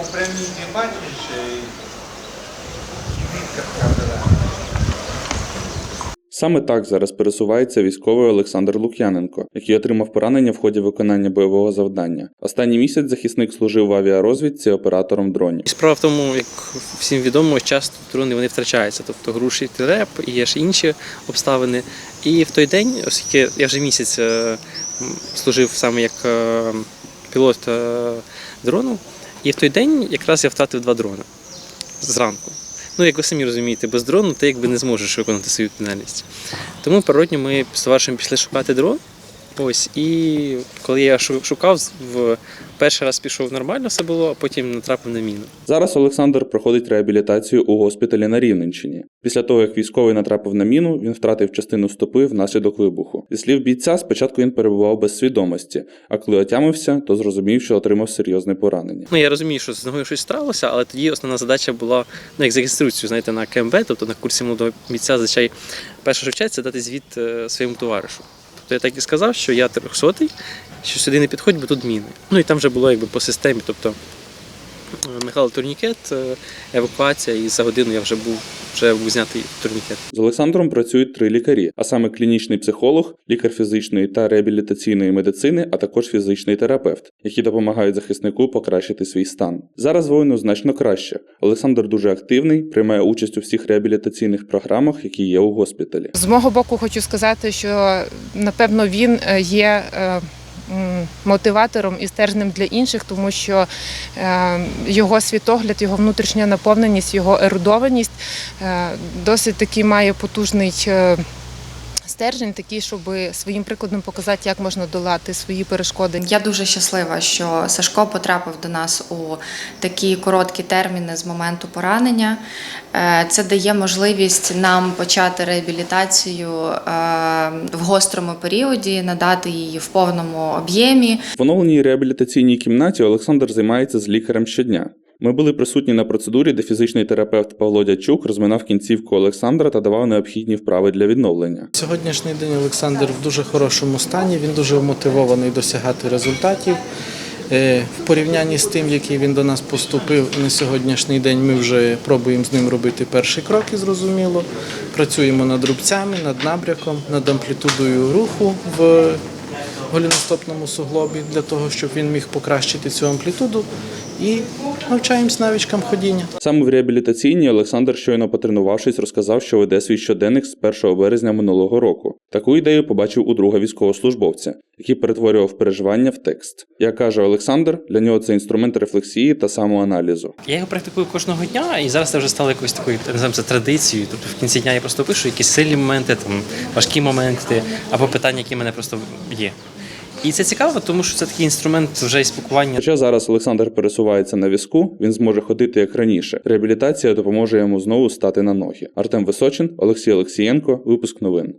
по прямій бачиш, і відка правда. Саме так зараз пересувається військовий Олександр Лук'яненко, який отримав поранення в ході виконання бойового завдання. Останній місяць захисник служив в авіарозвідці оператором дронів. І Справа в тому, як всім відомо, часто дрони вони втрачаються, тобто груші реп, і є ж інші обставини. І в той день, оскільки я вже місяць е, служив саме як е, пілот е, дрону, і в той день якраз я втратив два дрони зранку. Ну, як ви самі розумієте, без дрону ти якби не зможеш виконати свою відповідальність. Тому природньо ми з товаришем пішли шукати дрон. Ось, і коли я шукав, в перший раз пішов нормально, все було, а потім натрапив на міну. Зараз Олександр проходить реабілітацію у госпіталі на Рівненщині. Після того, як військовий натрапив на міну, він втратив частину стопи внаслідок вибуху. Зі слів бійця, спочатку він перебував без свідомості, а коли отямився, то зрозумів, що отримав серйозне поранення. Ну, я розумію, що з ногою щось сталося, але тоді основна задача була ну, як за інструкцію, знаєте, на КМБ, тобто на курсі молодого бійця, зазвичай перше, що вчать, дати звіт е, своєму товаришу. Тобто я так і сказав, що я трьохсотий, що сюди не підходь, бо тут міни. Ну і там вже було якби по системі. Тобто е, Михайло турнікет, е, евакуація, і за годину я вже був вже був знятий турнікет. З Олександром працюють три лікарі, а саме клінічний психолог, лікар фізичної та реабілітаційної медицини, а також фізичний терапевт, які допомагають захиснику покращити свій стан. Зараз воїну значно краще. Олександр дуже активний, приймає участь у всіх реабілітаційних програмах, які є у госпіталі. З мого боку, хочу сказати, що напевно він е, є е, мотиватором і стержнем для інших, тому що е, його світогляд, його внутрішня наповненість, його ерудованість е, досить таки має потужний. Стержень такий, щоб своїм прикладом показати, як можна долати свої перешкоди. Я дуже щаслива, що Сашко потрапив до нас у такі короткі терміни з моменту поранення. Е, Це дає можливість нам почати реабілітацію е, в гострому періоді, надати її в повному об'ємі. В оновленій реабілітаційній кімнаті Олександр займається з лікарем щодня. Ми були присутні на процедурі, де фізичний терапевт Павло Дячук розминав кінцівку Олександра та давав необхідні вправи для відновлення. Сьогоднішній день Олександр в дуже хорошому стані. Він дуже мотивований досягати результатів. Е, В порівнянні з тим, який він до нас поступив на сьогоднішній день, ми вже пробуємо з ним робити перші кроки, зрозуміло. Працюємо над рубцями, над набряком, над амплітудою руху в голіностопному суглобі для того, щоб він міг покращити цю амплітуду і навчаємось навичкам ходіння. Саме в реабілітаційній Олександр, щойно потренувавшись, розказав, що веде свій щоденник з 1 березня минулого року. Таку ідею побачив у друга військовослужбовця, який перетворював переживання в текст. Як каже Олександр, для нього це інструмент рефлексії та самоаналізу. Я його практикую кожного дня, і зараз це вже стало якоюсь такою називаємо це традицією. Тобто в кінці дня я просто пишу якісь сильні моменти, там важкі моменти або питання, які в мене просто є. І це цікаво, тому що це такий інструмент вже і спілкування. Хоча зараз Олександр пересувається на візку, він зможе ходити як раніше. Реабілітація допоможе йому знову стати на ноги. Артем Височин, Олексій Олексієнко, випуск новин.